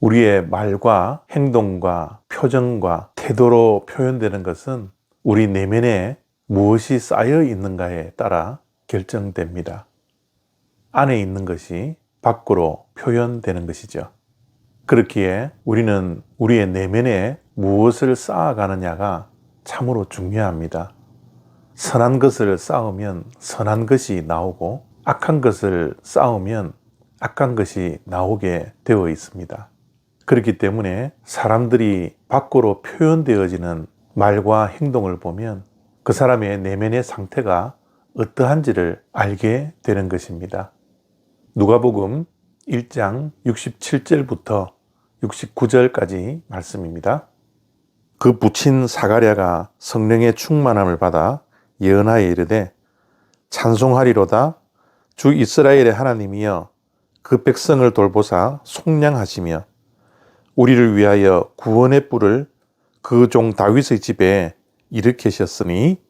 우리의 말과 행동과 표정과 태도로 표현되는 것은 우리 내면에 무엇이 쌓여 있는가에 따라 결정됩니다. 안에 있는 것이 밖으로 표현되는 것이죠. 그렇기에 우리는 우리의 내면에 무엇을 쌓아가느냐가 참으로 중요합니다. 선한 것을 쌓으면 선한 것이 나오고 악한 것을 쌓으면 악한 것이 나오게 되어 있습니다. 그렇기 때문에 사람들이 밖으로 표현되어지는 말과 행동을 보면 그 사람의 내면의 상태가 어떠한지를 알게 되는 것입니다. 누가복음 1장 67절부터 69절까지 말씀입니다. 그 부친 사가랴가 성령의 충만함을 받아 예언하여 이르되 찬송하리로다 주 이스라엘의 하나님이여 그 백성을 돌보사 속량하시며 우리를 위하여 구원의 뿔을 그 종 다윗의 집에 일으키셨으니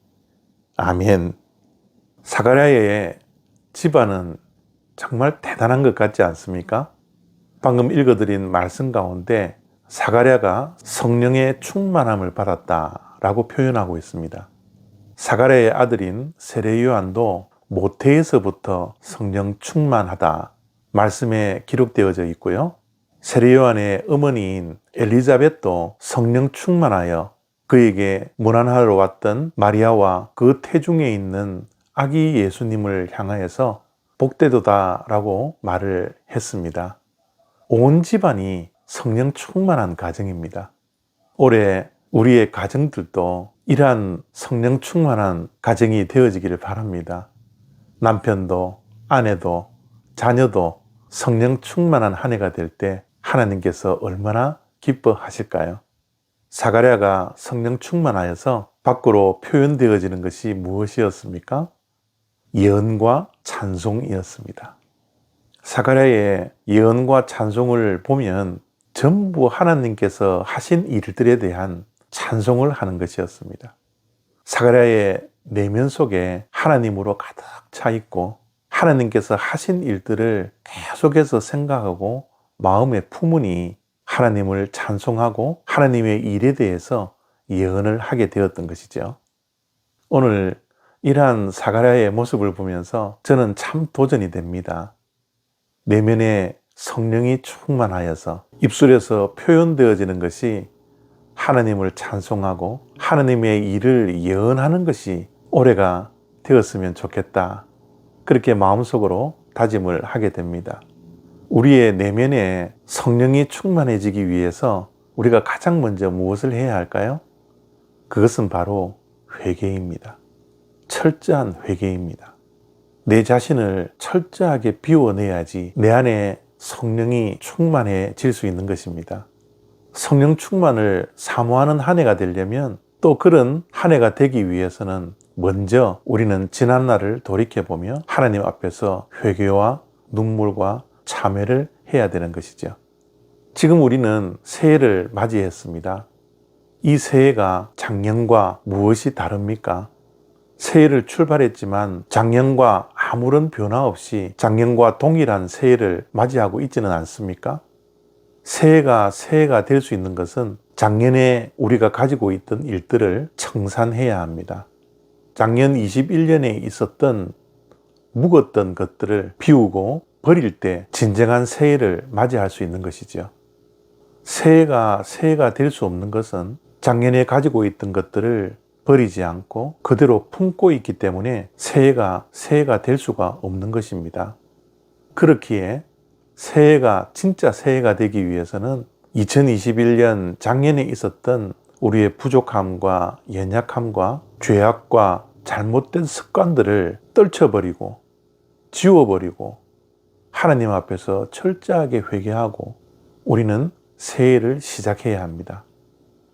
아멘. 사가랴의 집안은 정말 대단한 것 같지 않습니까? 방금 읽어드린 말씀 가운데 사가랴가 성령의 충만함을 받았다라고 표현하고 있습니다. 사가랴의 아들인 세례요한도 모태에서부터 성령 충만하다 말씀에 기록되어져 있고요. 세례요한의 어머니인 엘리자벳도 성령 충만하여 그에게 문안하러 왔던 마리아와 그 태중에 있는 아기 예수님을 향하여서 복되도다라고 말을 했습니다. 온 집안이 성령 충만한 가정입니다. 올해 우리의 가정들도 이러한 성령 충만한 가정이 되어지기를 바랍니다. 남편도 아내도 자녀도 성령 충만한 한 해가 될 때 하나님께서 얼마나 기뻐하실까요? 사가랴가 성령 충만하여서 밖으로 표현되어지는 것이 무엇이었습니까? 예언과 찬송이었습니다. 사가랴의 예언과 찬송을 보면 전부 하나님께서 하신 일들에 대한 찬송을 하는 것이었습니다. 사가랴의 내면 속에 하나님으로 가득 차 있고 하나님께서 하신 일들을 계속해서 생각하고 마음에 품으니 하나님을 찬송하고 하나님의 일에 대해서 예언을 하게 되었던 것이죠. 오늘 이러한 사가랴의 모습을 보면서 저는 참 도전이 됩니다. 내면에 성령이 충만하여서 입술에서 표현되어지는 것이 하나님을 찬송하고 하나님의 일을 예언하는 것이 올해가 되었으면 좋겠다. 그렇게 마음속으로 다짐을 하게 됩니다. 우리의 내면에 성령이 충만해지기 위해서 우리가 가장 먼저 무엇을 해야 할까요? 그것은 바로 회개입니다. 철저한 회개입니다. 내 자신을 철저하게 비워내야지 내 안에 성령이 충만해질 수 있는 것입니다. 성령 충만을 사모하는 한 해가 되려면 또 그런 한 해가 되기 위해서는 먼저 우리는 지난 날을 돌이켜보며 하나님 앞에서 회개와 눈물과 참회를 해야 되는 것이죠. 지금 우리는 새해를 맞이했습니다. 이 새해가 작년과 무엇이 다릅니까? 새해를 출발했지만 작년과 아무런 변화 없이 작년과 동일한 새해를 맞이하고 있지는 않습니까? 새해가 새해가 될 수 있는 것은 작년에 우리가 가지고 있던 일들을 청산해야 합니다. 작년 21년에 있었던 묵었던 것들을 비우고 버릴 때 진정한 새해를 맞이할 수 있는 것이죠. 새해가 새해가 될 수 없는 것은 작년에 가지고 있던 것들을 버리지 않고 그대로 품고 있기 때문에 새해가 새해가 될 수가 없는 것입니다. 그렇기에 새해가 진짜 새해가 되기 위해서는 2021년 작년에 있었던 우리의 부족함과 연약함과 죄악과 잘못된 습관들을 떨쳐버리고 지워버리고 하나님 앞에서 철저하게 회개하고 우리는 새해를 시작해야 합니다.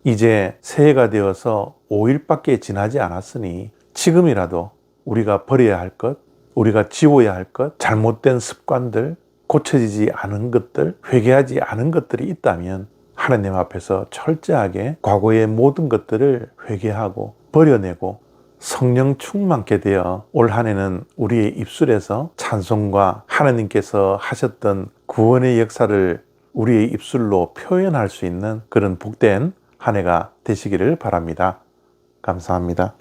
이제 새해가 되어서 5일밖에 지나지 않았으니 지금이라도 우리가 버려야 할 것, 우리가 지워야 할 것, 잘못된 습관들, 고쳐지지 않은 것들, 회개하지 않은 것들이 있다면 하나님 앞에서 철저하게 과거의 모든 것들을 회개하고 버려내고 성령 충만케 되어 올 한 해는 우리의 입술에서 찬송과 하나님께서 하셨던 구원의 역사를 우리의 입술로 표현할 수 있는 그런 복된 한 해가 되시기를 바랍니다. 감사합니다.